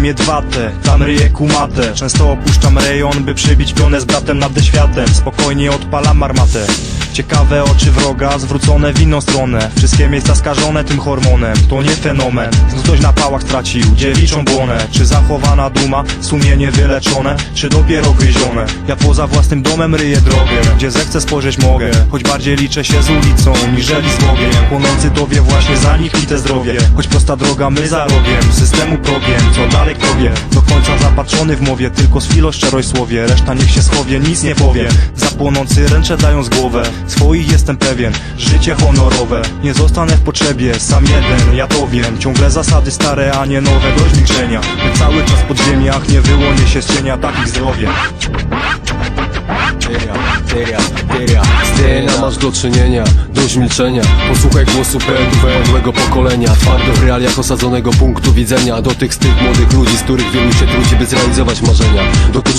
miedwate Tam ryję kumatę. Często opuszczam rejon, by przybić pionę z bratem nad światem. Spokojnie odpalam armatę Ciekawe oczy wroga, zwrócone w inną stronę. Wszystkie miejsca skażone tym hormonem. To nie fenomen, znów ktoś na pałach stracił Dziewiczą błonę, czy zachowana duma Sumienie wyleczone, czy dopiero gryzione? Ja poza własnym domem ryję drogę. Gdzie zechcę spojrzeć mogę. Choć bardziej liczę się z ulicą, niżeli z Bogiem. Płonący to wie właśnie za nich te zdrowie. Choć prosta droga my za rogiem. Systemu progiem, co dalej kto wie końca zapatrzony w mowie Tylko z chwilą szczerość słowie. Reszta niech się schowie, nic nie powie. Za płonący ręcze dając głowę. Swoich jestem pewien, życie honorowe. Nie zostanę w potrzebie, sam jeden, ja to wiem. Ciągle zasady stare, a nie nowe, milczenia My cały czas w podziemiach, nie wyłonię się z cienia Takich zdrowie. Z DNA masz do czynienia, dość milczenia. Posłuchaj głosu podłego pokolenia. Twardo w realiach osadzonego punktu widzenia. Do tych z tych młodych ludzi, z których wielu się trudzi by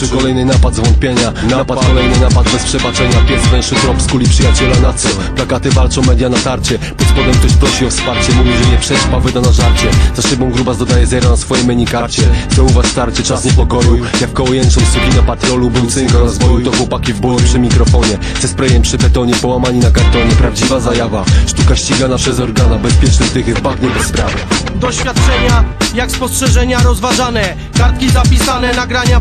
Dokuczy kolejny napad zwątpienia. Napad, kolejny napad bez przebaczenia. Pies węszy trop z kuli przyjaciela na co? Plakaty walczą, media na tarcie. Pod spodem ktoś prosi o wsparcie. Mówi, że nie przećpa, wyda na żarcie. Za szybą grubas dodaje zero na swojej menu karcie Zauważ starcie, czas niepokoju. Jak koło jęczą suki na patrolu Był cynk rozwoju, to chłopaki w bólu przy mikrofonie. Ze sprayem przy betonie, połamani na kartonie. Prawdziwa zajawa, sztuka ścigana przez organa. Bezpieczny dychy w bagnie bez prawa Doświadczenia, jak spostrzeżenia rozważane. Kartki zapisane, nagrania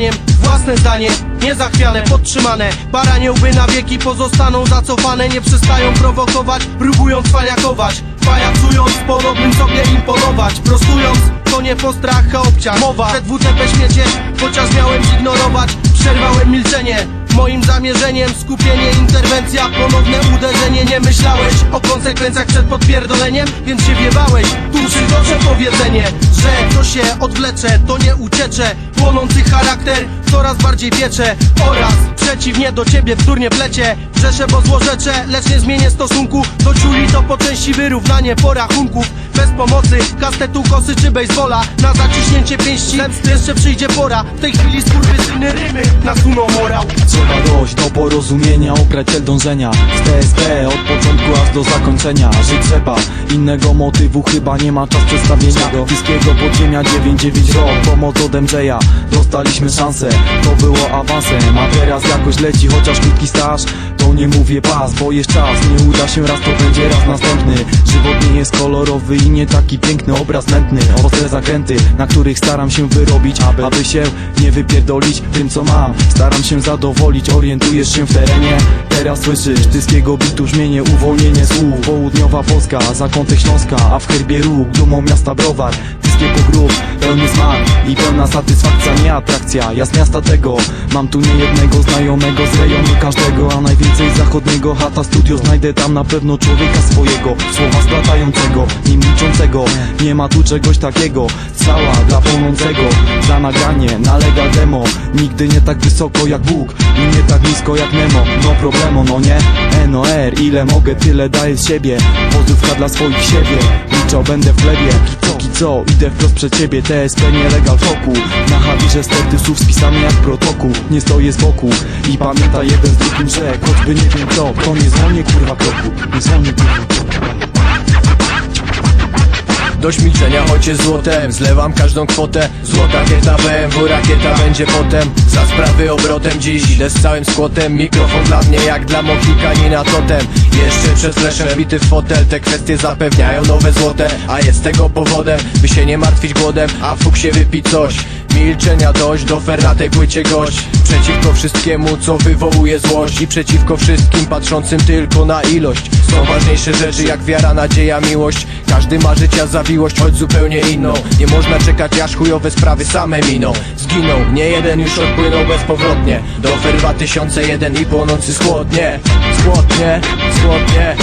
podsumowaniem Własne zdanie, niezachwiane, podtrzymane. Baraniołby na wieki pozostaną zacofane Nie przestają prowokować, próbują cwaniakować. Pajacując, podobnym sobie imponować Prostując, to nie postrach, a obciach. Mowa, ZWTP śmiecie, chociaż miałem zignorować Przerwałem milczenie Moim zamierzeniem skupienie, interwencja, ponowne uderzenie. Nie myślałeś o konsekwencjach przed podpierdoleniem, więc się wiewałeś Tu przytoczę powiedzenie, że to się odwlecze, to nie uciecze. Płonący charakter coraz bardziej piecze Oraz przeciwnie do ciebie wtórnie plecie. Brzeszę, bo złorzecze, lecz nie zmienię stosunku. Do ciuli to po części wyrównanie porachunków. Bez pomocy, kastetu, kosy czy baseballa. Na zaciśnięcie pięści zemsty jeszcze przyjdzie pora. W tej chwili skurwysyny rymy nasuną morał. Trzeba dojść do porozumienia, obrać cel dążenia. Z TSP od początku aż do zakończenia. Żyć trzeba, innego motywu chyba nie ma czas przedstawienia. Wszystkiego podziemia 9-9 rok, pomoc od Dostaliśmy szansę, to było awansem. A teraz jakoś leci, chociaż krótki staż Nie mówię pas, bo jest czas Nie uda się raz, to będzie raz następny. Żywot nie jest kolorowy i nie taki piękny Obraz mętny, ostre zakręty Na których staram się wyrobić Aby, aby się nie wypierdolić tym co mam. Staram się zadowolić, orientujesz się w terenie. Teraz słyszysz tyskiego bitu brzmienie Uwolnienie słów, południowa Polska Zakątek Śląska, a w herbie róg Dumą miasta Browar. Tyskie pogróg, pełny smak I pełna satysfakcja, nie atrakcja. Ja z miasta tego, mam tu niejednego znajomego Z rejonu każdego, a najwięcej z zachodniego Hata studio, znajdę tam na pewno człowieka swojego Słowa splatającego, nie milczącego. Nie ma tu czegoś takiego Cała dla płonącego. Za nagranie, na legal demo Nigdy nie tak wysoko jak Bóg I nie tak nisko jak Nemo. No problemu, no nie? NOR, ile mogę, tyle daję z siebie. Pozdrówka dla swoich siebie Liczą będę w chlebie. Póki co, idę wprost przed ciebie TSP nielegal toku. Na hawirze sterty słów spisane jak protokół. Nie stoję z boku I pamiętaj jeden z drugim, że Choćby nie wiem kto, to nie dzwonię kurwa kroku Nie dzwonię kurwa. kroku Dość milczenia, choć jest złotem. Zlewam każdą kwotę. Złota kieta BMW, rakieta będzie potem. Za sprawy obrotem dziś idę z całym skłotem. Mikrofon dla mnie jak dla Mohikanina totem. Jeszcze przed fleszem bity w fotel. Te kwestie zapewniają nowe złote. A jest tego powodem, by się nie martwić głodem. A w fuksie wypić coś. Milczenia dość, do fer na tej płycie gość Przeciwko wszystkiemu, co wywołuje złość I przeciwko wszystkim patrzącym tylko na ilość. Są ważniejsze rzeczy jak wiara, nadzieja, miłość. Każdy ma życia zawiłość, choć zupełnie inną. Nie można czekać aż chujowe sprawy same miną. Zginął, nie jeden już odpłynął bezpowrotnie. Do ofer 2001 i płonący skłodnie Skłodnie, skłodnie